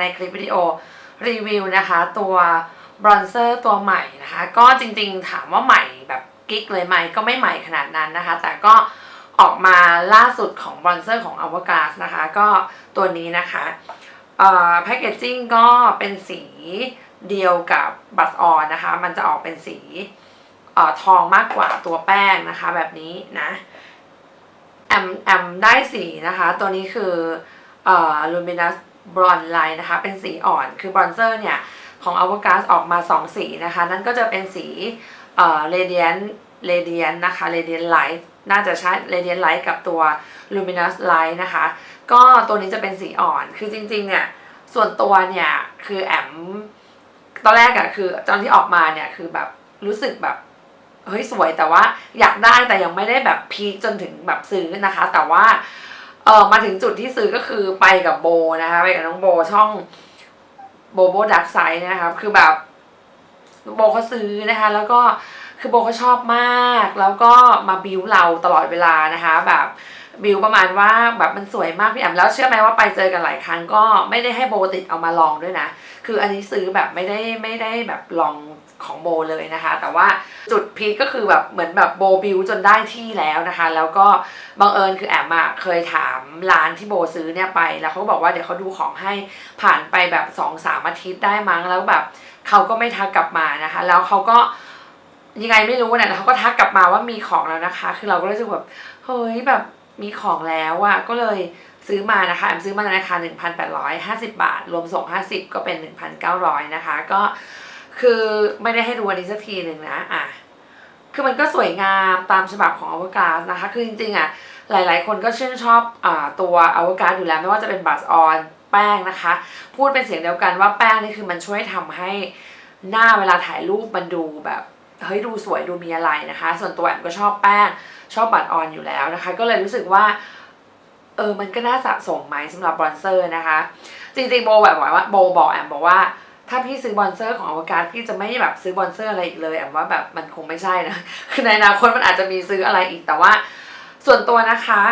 ในคลิปวิดีโอรีวิวนะคะตัวบรอนเซอร์ตัวใหม่นะคะ ก็จริงๆถามว่าใหม่แบบกิ๊กเลยไหมก็ไม่ใหม่ขนาดนั้นนะคะ แต่ก็ออกมาล่าสุดของบรอนเซอร์ของ a v o g a s นะคะ ก็ตัวนี้นะคะแพคเกจจิ้งก็เป็นสีเดียวกับบัสออนนะคะ มันจะออกเป็นสีออทองมากกว่าตัวแป้งนะคะแบบนี้นะแอมแอมได้สีนะคะ ตัวนี้คือเอ่อ luminous bronze light นะคะ เป็นสีอ่อน คือบรอนเซอร์เนี่ย ของ a v o g a s ออกมา 2 สีนะคะ นั่นก็จะเป็นสีเอ่อ radiant radiant นะคะ radiant light น่าจะใช้ radiant light กับตัว luminous light นะคะ ก็ตัวนี้จะเป็นสีอ่อน คือจริงๆ เนี่ย ส่วนตัวเนี่ย คือแอม ตอนแรกอะคือตอนที่ออกมาเนี่ย คือแบบรู้สึกแบบเฮ้ยสวยแต่ว่าอยากได้แต่ยังไม่ได้แบบพีคจนถึงแบบซื้อนะคะ แต่ว่า เออมาถึงจุดที่ซื้อก็คือไปกับโบนะคะไปกับน้องโบช่องโบโบดักไซด์นะครับ คือแบบ โบเขาซื้อนะคะ แล้วก็คือโบเขาชอบมาก แล้วก็มาบิวเราตลอดเวลานะคะ แบบบิวประมาณว่าแบบมันสวยมากพี่แอมแล้วเชื่อไหมว่าไปเจอกันหลายครั้งก็ไม่ได้ให้โบติดเอามาลองด้วยนะ คืออันนี้ซื้อแบบไม่ได้ไม่ได้แบบลอง ของโบเลยนะคะ แต่ว่าจุดพีคก็คือแบบเหมือนแบบโบบิวจนได้ที่แล้วนะคะ แล้วก็บังเอิญคือแอมอะเคยถามร้านที่โบซื้อเนี่ยไป แล้วเขาบอกว่าเดี๋ยวเขาดูของให้ผ่านไปแบบสองสามอาทิตย์ได้มั้งแล้วแบบเขาก็ไม่ทักกลับมานะคะ แล้วเขาก็ยังไงไม่รู้เนี่ยแล้วเขาก็ทักกลับมาว่ามีของแล้วนะคะ คือเราก็รู้สึกแบบเฮ้ยแบบมีของแล้วอะก็เลยซื้อมานะคะแอมซื้อมาในราคา 1,850 บาท รวมส่ง 50 ก็เป็น 1,900 นะคะ ก็ คือไม่ได้ให้ดูอันนี้สักทีหนึ่งนะอะคือมันก็สวยงามตามฉบับของอวกาศนะคะ คือจริงๆอะหลายๆ คนก็ชื่นชอบอ่าตัวอวกาศอยู่แล้วไม่ว่าจะเป็นบัสออนแป้งนะคะ พูดเป็นเสียงเดียวกันว่าแป้งนี่คือมันช่วยทำให้หน้าเวลาถ่ายรูปมันดูแบบเฮ้ยดูสวยดูมีอะไรนะคะ ส่วนตัวแอมก็ชอบแป้งชอบบัตรออนอยู่แล้วนะคะ ก็เลยรู้สึกว่าเออมันก็น่าสะสมไหมสำหรับบรอนเซอร์นะคะ จริงๆโบแบบว่าโบบอกแอมบอกว่า ถ้าพี่ซื้อบอนเซอร์ของอวกาศพี่จะไม่แบบซื้อบอนเซอร์อะไรอีกเลยแอมว่าแบบมันคงไม่ใช่นะคือในอนาคตมันอาจจะมีซื้ออะไรอีกแต่ว่า ส่วนตัวนะคะ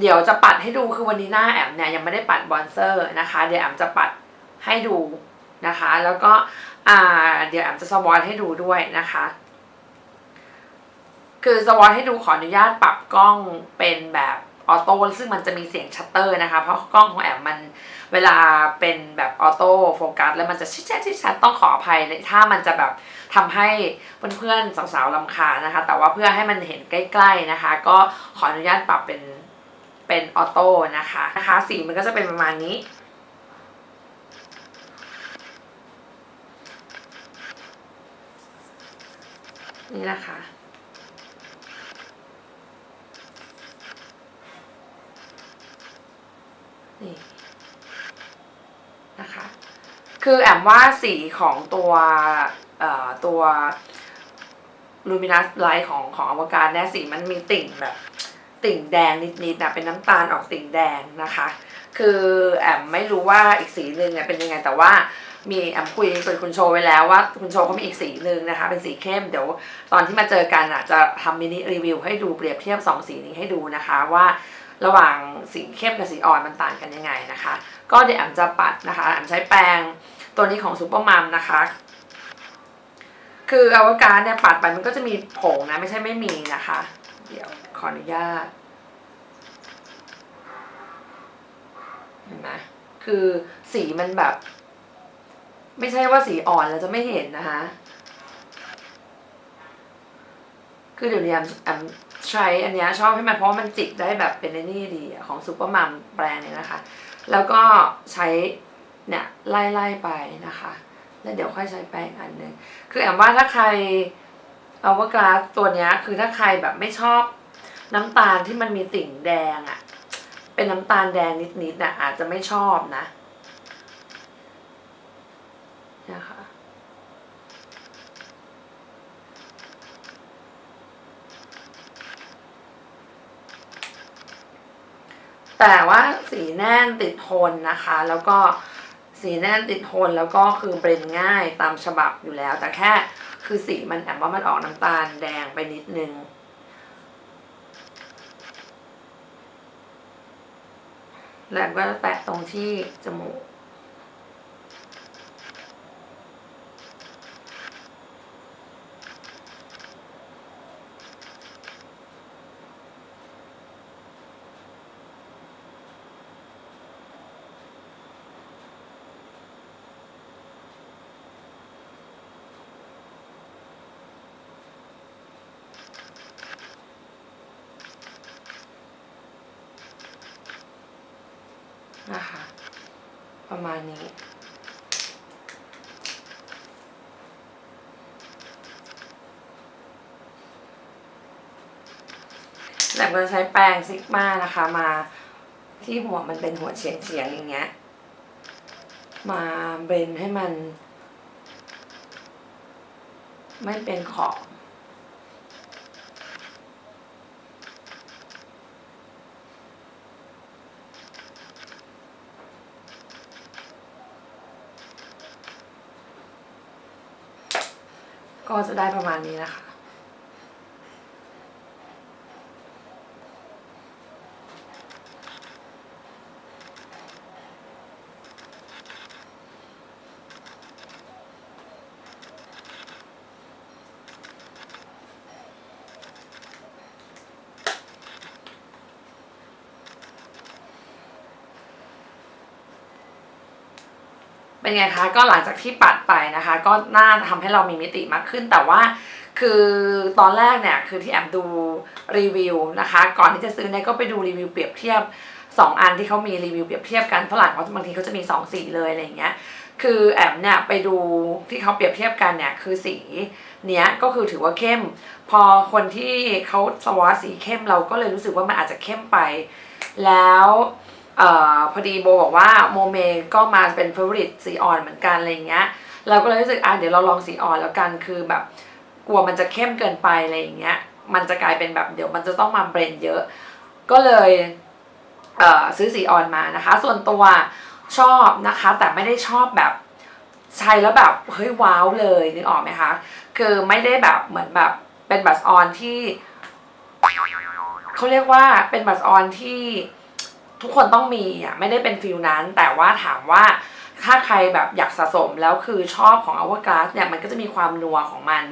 เดี๋ยวจะปัดให้ดูคือวันนี้หน้าแอมเนี่ยยังไม่ได้ปัดบอนเซอร์นะคะ เดี๋ยวแอมจะปัดให้ดูนะคะ แล้วก็อ่าเดี๋ยวแอมจะสวอตให้ดูด้วยนะคะ คือสวอตให้ดูขออนุญาตปรับกล้องเป็นแบบ ออโต้ซึ่งมันจะมีเสียงชัตเตอร์นะคะ เพราะกล้องของแอมมันเวลาเป็นแบบออโต้โฟกัสแล้วมันจะชิดแชดชิดแชดต้องขออภัยถ้ามันจะแบบทำให้เพื่อนๆสาวๆลำคานะคะ แต่ว่าเพื่อให้มันเห็นใกล้ ๆนะคะ ก็ขออนุญาตปรับเป็นเป็นออโต้นะคะนะคะสีมันก็จะเป็นประมาณนี้นี่นะคะ นี่นะคะ คือแอมว่าสีของตัวตัว luminous light ของของอวกาศเนี่ยสีมันมีติ่งแบบ ติ่งแดงนิดๆนะเป็นน้ำตาลออกติ่งแดงนะคะ คือแอมไม่รู้ว่าอีกสีหนึ่งเนี่ยเป็นยังไงแต่ว่ามีแอมคุยกับคุณโชว์ไว้แล้วว่าคุณโชว์เขามีอีกสีหนึ่งนะคะ เป็นสีเข้มเดี๋ยวตอนที่มาเจอกันอะจะทำมินิรีวิวให้ดูเปรียบเทียบสองสีนี้ให้ดูนะคะว่า ระหว่างสีเข้มกับสีอ่อนมันต่างกันยังไงนะคะ ก็เดี๋ยวแอมจะปัดนะคะแอมใช้แปรงตัวนี้ของซูเปอร์มัมนะคะ คืออวกาศเนี่ยปัดไปมันก็จะมีผงนะไม่ใช่ไม่มีนะคะ เดี๋ยวขออนุญาตเห็นไหมคือสีมันแบบ ไม่ใช่ว่าสีอ่อนแล้วจะไม่เห็นนะคะ คือเดี๋ยวนี้แอมแอม ใช้อันเนี้ยชอบให้มันเพราะมันจิกได้แบบเป็นไอ้นี่ดีของซูเปอร์มัมแบรนด์เนี่ยนะคะ แล้วก็ใช้เนี่ยไล่ไล่ไปนะคะ แล้วเดี๋ยวค่อยใช้แป้งอันหนึงคือแอมว่าถ้าใครเอาว่ากราสตัวเนี้ยคือถ้าใครแบบไม่ชอบน้ำตาลที่มันมีติ่งแดงอะเป็นน้ำตาลแดงนิดๆนะอาจจะไม่ชอบนะนะคะ แต่ว่าสีแน่นติดทนนะคะ แล้วก็สีแน่นติดทนแล้วก็คือเบรนง่ายตามฉบับอยู่แล้ว แต่แค่คือสีมันแอบว่ามันออกน้ำตาลแดงไปนิดนึงแล้วก็แปะตรงที่จมูก นะคะประมาณนี้แล้วก็ใช้แปรงซิกมานะคะมาที่หัวมันเป็นหัวเฉียงเฉียงๆอย่างเงี้ย มาเบนให้มัน ไม่เป็นขอบ ก็จะได้ประมาณนี้นะคะ เป็นไงคะก็หลังจากที่ปัดไปนะคะ ก็น่าทำให้เรามีมิติมากขึ้นแต่ว่าคือตอนแรกเนี่ยคือที่แอมดูรีวิวนะคะ ก่อนที่จะซื้อเนี่ยก็ไปดูรีวิวเปรียบเทียบ 2 อันที่เขามีรีวิวเปรียบเทียบกันฝรั่งเขาบางทีเขาจะมี2สีเลยอะไรอย่างเงี้ยคือแอมเนี่ยไปดูที่เขาเปรียบเทียบกันเนี่ยคือสีเนี้ยก็คือถือว่าเข้ม พอคนที่เขาสวอตสีเข้มเราก็เลยรู้สึกว่ามันอาจจะเข้มไป แล้ว ออพอดีโบบอกว่าโมเมก็มาเป็นเฟ v o r i t สีอ่อนเหมือนกันอะไรอย่างเงี้ย เราก็เลยรู้สึกอะเดี๋ยวเราลองสีอ่อนแล้วกันคือแบบกลัวมันจะเข้มเกินไปอะไรอย่างเงี้ย มันจะกลายเป็นแบบเดี๋ยวมันจะต้องมาเบรนเยอะ ก็เลยเซื้อสีอ่อนมานะคะ ส่วนตัวชอบนะคะ แต่ไม่ได้ชอบแบบใช้แล้วแบบเฮ้ยว้าวเลยนึกออกไหมคะคือไม่ได้แบบเหมือนแบบเป็นบัสออนที่เขาเรียกว่าเป็นบัสออนที่ ทุกคนต้องมีอะไม่ได้เป็นฟิลนั้น แต่ว่าถามว่าถ้าใครแบบอยากสะสมแล้วคือชอบของ Hourglass เนี่ยมันก็จะมีความนัวของมัน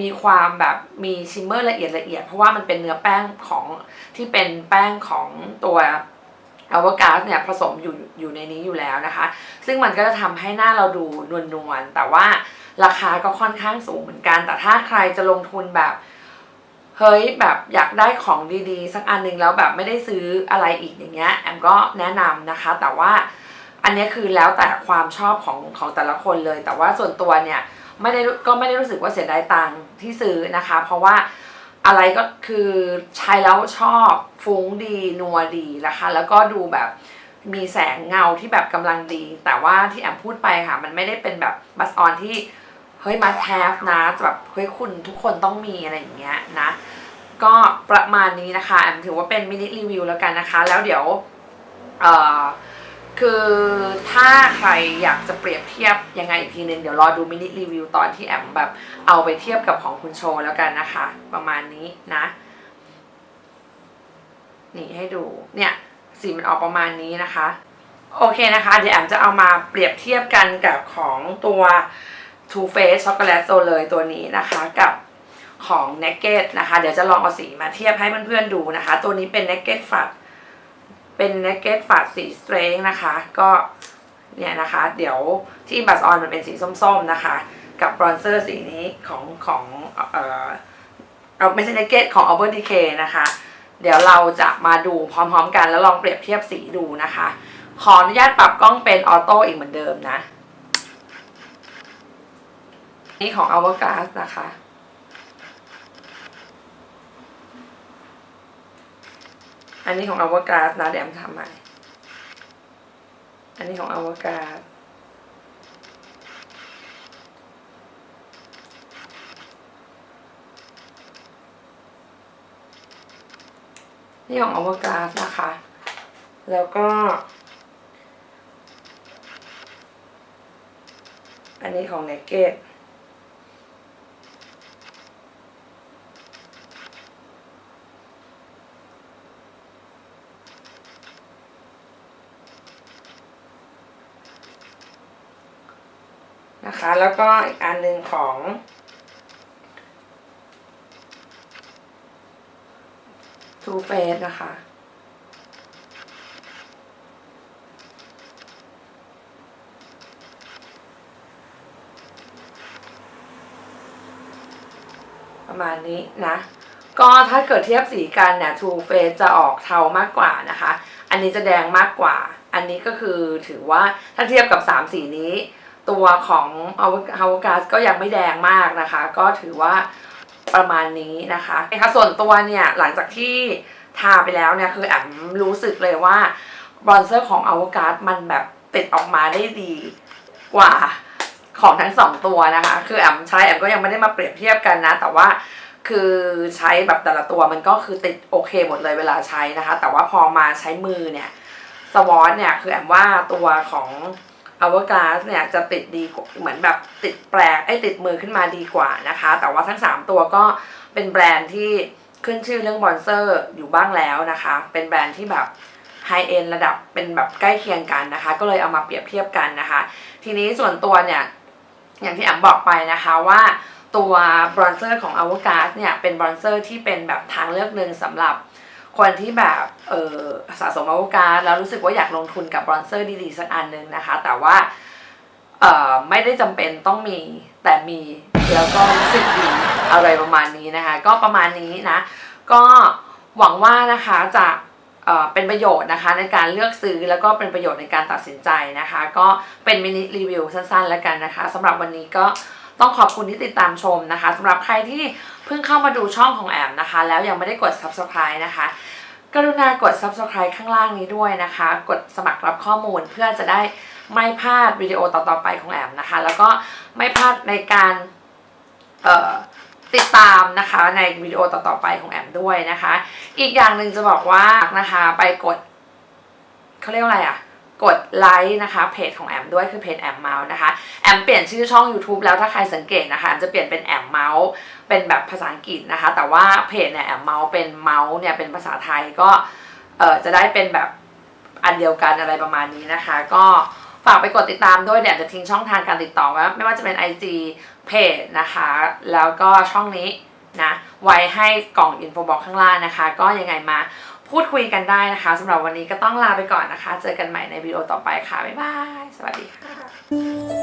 มีความแบบมีชิมเมอร์ละเอียดละเอียด เพราะว่ามันเป็นเนื้อแป้งของที่เป็นแป้งของตัว a v o c a d o เนี่ยผสมอยู่อยู่ในนี้อยู่แล้วนะคะ ซึ่งมันก็จะทำให้หน้าเราดูนวลๆแต่ว่าราคาก็ค่อนข้างสูงเหมือนกัน แต่ถ้าใครจะลงทุนแบบ เฮ้ยแบบอยากได้ของดีๆ สักอันหนึ่งแล้วแบบไม่ได้ซื้ออะไรอีกอย่างเงี้ยแอมก็แนะนำนะคะ แต่ว่าอันนี้คือแล้วแต่ความชอบของของแต่ละคนเลย แต่ว่าส่วนตัวเนี่ยไม่ได้ก็ไม่ได้รู้สึกว่าเสียดายตังค์ที่ซื้อนะคะ เพราะว่าอะไรก็คือใช้แล้วชอบฟุ้งดีนัวดีนะคะ แล้วก็ดูแบบมีแสงเงาที่แบบกำลังดี แต่ว่าที่แอมพูดไปค่ะ มันไม่ได้เป็นแบบบัสออนที่ เฮ้ยมาแทฟนะแบบเฮ้ยคุณทุกคนต้องมีอะไรอย่างเงี้ยนะ ก็ประมาณนี้นะคะแอมถือว่าเป็นมินิรีวิวแล้วกันนะคะ แล้วเดี๋ยวเอ่อคือถ้าใครอยากจะเปรียบเทียบยังไงอีกทีนึง เดี๋ยวรอดูมินิรีวิวตอนที่แอมแบบเอาไปเทียบกับของคุณโชว์แล้วกันนะคะ ประมาณนี้นะ นี่ให้ดูเนี่ยสีมันออกประมาณนี้นะคะ โอเคนะคะ เดี๋ยวแอมจะเอามาเปรียบเทียบกันกับของตัว Too Faced Chocolate Soul เลยตัวนี้นะคะ กับของ Naked นะคะ เดี๋ยวจะลองเอาสีมาเทียบให้เพื่อนๆดูนะคะ ตัวนี้เป็น Naked f a t เป็น Naked f a t สี Strength นะคะ ก็เนี่ยนะคะ เดี๋ยวที่บัสออนมันเป็นสีส้มๆนะคะ กับบรอนเซอร์สีนี้ของของเอ่อเอาไม่ใช่ Naked ของ Urban Decay นะคะ เดี๋ยวเราจะมาดูพร้อมๆกันแล้วลองเปรียบเทียบสีดูนะคะ ขออนุญาตปรับกล้องเป็นออโต้อีกเหมือนเดิมนะ นี่ของ Hourglass นะคะ อันนี้ของ Hourglass นะเดี๋ยวทำใหม่ อันนี้ของ Hourglass นี่ของ Hourglass นะคะ แล้วก็อันนี้ของ Naked แล้วก็อีกอันหนึ่งของ Too Faced นะคะ ประมาณนี้นะ ก็ถ้าเกิดเทียบสีกันเนี่ย Too Faced จะออกเทามากกว่านะคะ อันนี้จะแดงมากกว่า อันนี้ก็คือถือว่าถ้าเทียบกับ 3 สีนี้ ตัวของฮาวกาสก็ยังไม่แดงมากนะคะ ก็ถือว่าประมาณนี้นะคะนะคะส่วนตัวเนี่ยหลังจากที่ทาไปแล้วเนี่ยคือแอมรู้สึกเลยว่าบรอนเซอร์ของอวกาสมันแบบติดออกมาได้ดีกว่าของทั้งสองตัวนะคะ คือแอมใช้แอมก็ยังไม่ได้มาเปรียบเทียบกันนะ แต่ว่าคือใช้แบบแต่ละตัวมันก็คือติดโอเคหมดเลยเวลาใช้นะคะ แต่ว่าพอมาใช้มือเนี่ยสวอตเนี่ยคือแอมว่าตัวของ อเวอร์กลาสเนี่ยจะติดดีเหมือนแบบติดแปลกไอ้ติดมือขึ้นมาดีกว่านะคะ แต่ว่าทั้ง 3 ตัวก็เป็นแบรนด์ที่ขึ้นชื่อเรื่องบอนเซอร์อยู่บ้างแล้วนะคะ เป็นแบรนด์ที่แบบไฮเอ็นระดับเป็นแบบใกล้เคียงกันนะคะ ก็เลยเอามาเปรียบเทียบกันนะคะ ทีนี้ส่วนตัวเนี่ย อย่างที่แอมบอกไปนะคะว่าตัวบรอนเซอร์ของอ v วกาสเนี่ยเป็นบรอนเซอร์ที่เป็นแบบทางเลือกหนึ่งสำหรับ คนที่แบบเออสะสมอ v วกาสแล้วรู้สึกว่าอยากลงทุนกับบรอนเซอร์ดีๆสักอันหนึ่งนะคะ แต่ว่าเอ่อไม่ได้จำเป็นต้องมีแต่มีแล้วก็รู้สึกดีอะไรประมาณนี้นะคะ ก็ประมาณนี้นะ ก็หวังว่านะคะจะเอ่อเป็นประโยชน์นะคะในการเลือกซื้อแล้วก็เป็นประโยชน์ในการตัดสินใจนะคะ ก็เป็นมินิรีวิวสั้นๆแล้วกันนะคะสำหรับวันนี้ก็ ต้องขอบคุณที่ติดตามชมนะคะสำหรับใครที่เพิ่งเข้ามาดูช่องของแอมนะคะ แล้วยังไม่ได้กด subscribe นะคะกรุณากด subscribe ข้างล่างนี้ด้วยนะคะ กดสมัครรับข้อมูลเพื่อจะได้ไม่พลาดวิดีโอต่อๆไปของแอมนะคะ แล้วก็ไม่พลาดในการติดตามนะคะในวิดีโอต่อๆไปของแอมด้วยนะคะ อีกอย่างหนึ่งจะบอกว่านะคะ ไปกดเขาเรียกว่าอะไรอะ กดไลค์นะคะเพจของแอมด้วยคือเพจแอมเมาส์นะคะแอมเปลี่ยนชื่อช่อง YouTube แล้วถ้าใครสังเกตนะคะแอมจะเปลี่ยนเป็นแอมเมาส์เป็นแบบภาษาอังกฤษนะคะ แต่ว่าเพจเนี่ยแอมเมาส์เป็นเมาส์เนี่ยเป็นภาษาไทยก็เออจะได้เป็นแบบอันเดียวกันอะไรประมาณนี้นะคะ ก็ฝากไปกดติดตามด้วยเดี๋ยวจะทิ้งช่องทางการติดต่อไว้ไม่ว่าจะเป็น IG เพจนะคะ แล้วก็ช่องนี้นะไว้ให้กล่องอินโฟบ็อกข้างล่างนะคะ ก็ยังไงมา พูดคุยกันได้นะคะสำหรับวันนี้ก็ต้องลาไปก่อนนะคะ เจอกันใหม่ในวิดีโอต่อไปค่ะ บ๊ายบาย สวัสดีค่ะ